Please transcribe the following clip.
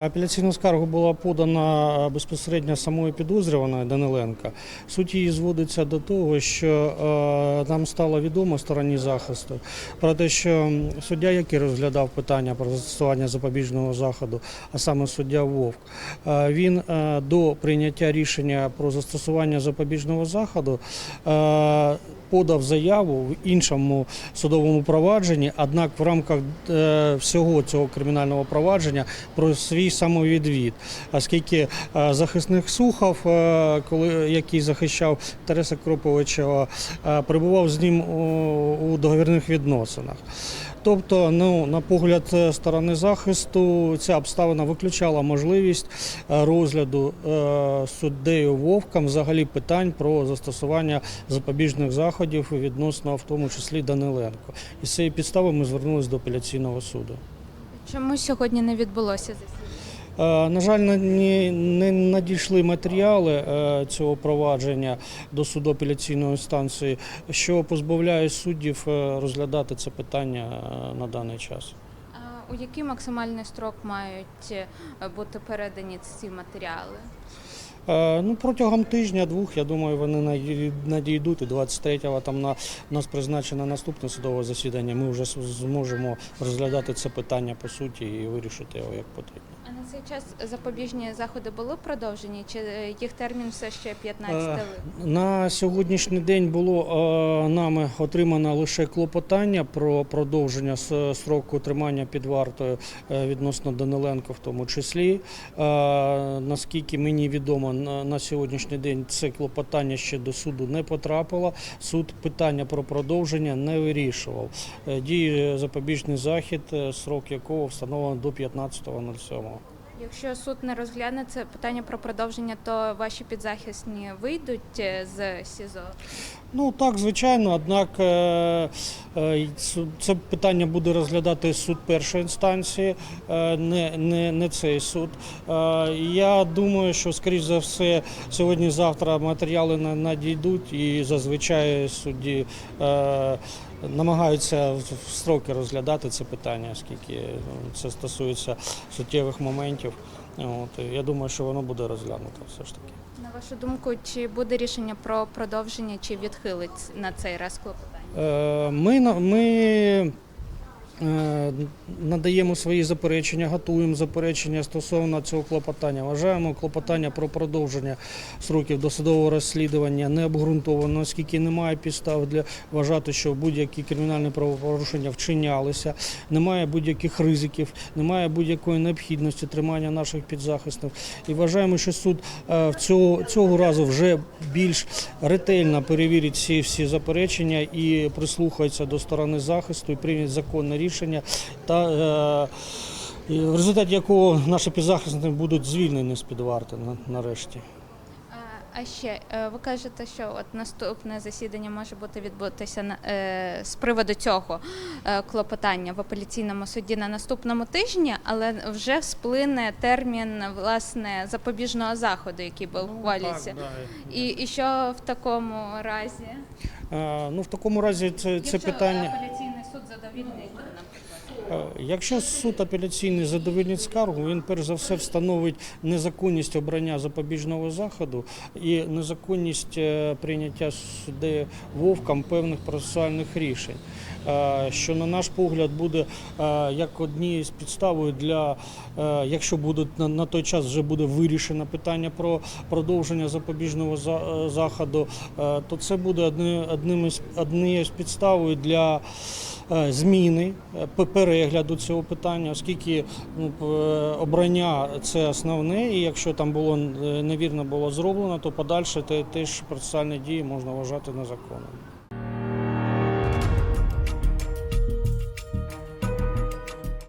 Апеляційна скарга була подана е, безпосередньо самою підозрюваною Даниленка. Суть її зводиться до того, що е, нам стало відомо стороні захисту про те, що суддя, який розглядав питання про застосування запобіжного заходу, а саме суддя Вовк, е, він до прийняття рішення про застосування запобіжного заходу подав заяву в іншому судовому провадженні, однак в рамках всього цього кримінального провадження про свій самовідвід, оскільки е, захисник Сухов, е, коли який захищав Тареса Кроповича, е, перебував з ним у, договірних відносинах. Тобто, ну, на погляд сторони захисту, ця обставина виключала можливість розгляду суддею Вовком взагалі питань про застосування запобіжних заходів відносно, в тому числі Даниленко. І з цієї підстави ми звернулися до апеляційного суду. Чому сьогодні не відбулося засідання? Е, На жаль, не, надійшли матеріали е, цього провадження до суду апеляційної станції, що позбавляє суддів е, розглядати це питання на даний час. У який максимальний строк мають бути передані ці матеріали? Е, Ну, протягом тижня-двох, я думаю, вони надійдуть. І 23-го там на нас призначено наступне судове засідання. Ми вже зможемо розглядати це питання по суті і вирішити його як потрібно. А на цей час запобіжні заходи були продовжені, чи е, їх термін все ще 15 Е, липня? На сьогоднішній день було нами отримано лише клопотання про продовження с- строку тримання під вартою відносно Даниленко, в тому числі. Наскільки мені відомо, на сьогоднішній день це клопотання ще до суду не потрапило. Суд питання про продовження не вирішував. Е, Діє запобіжний захід, е, срок якого встановлено до 15.07. Якщо суд не розгляне це питання про продовження, то ваші підзахисні вийдуть е, з СІЗО? Ну так, звичайно, однак е, е, це питання буде розглядати суд першої інстанції, е, не, не, не цей суд. Я думаю, що, скоріш за все, сьогодні-завтра матеріали на- надійдуть і зазвичай судді намагаються в в строки розглядати це питання, оскільки ну, це стосується суттєвих моментів. От, я думаю, що воно буде розглянуто все ж таки. На вашу думку, чи буде рішення про продовження, чи відхилить на цей раз клопотання? Е, Ми, ми надаємо свої заперечення, готуємо заперечення стосовно цього клопотання. Вважаємо клопотання про продовження сроків досудового розслідування не обґрунтовано, оскільки немає підстав для вважати, що будь-які кримінальні правопорушення вчинялися, немає будь-яких ризиків, немає будь-якої необхідності тримання наших підзахисних. І вважаємо, що суд е, цього, цього разу вже більш ретельно перевірить всі, всі заперечення і прислухається до сторони захисту і прийме законне рішення, та е, в результаті якого наші підзахисники будуть звільнені з під варти на- нарешті. А- ще е, ви кажете, що от наступне засідання може бути відбутися на е, з приводу цього е, клопотання в апеляційному суді на наступному тижні, але вже сплине термін власне запобіжного заходу, який був ухвалюється. І, і що в такому разі? Е, Ну, в такому разі це, це Якщо питання. Задовільнить, наприклад. Е, Якщо суд апеляційний задовольнить скаргу, він перш за все встановить незаконність обрання запобіжного заходу і незаконність е, прийняття суддею вовком певних процесуальних рішень, е, що на наш погляд буде як однією з підставою для, якщо будуть на, той час вже буде вирішено питання про продовження запобіжного заходу, то це буде одни- одним із однією з підставою для зміни е, перегляду цього питання, оскільки ну, е, обрання це основне, і якщо там було е, невірно було зроблено, то подальше теж процесуальні дії можна вважати незаконними.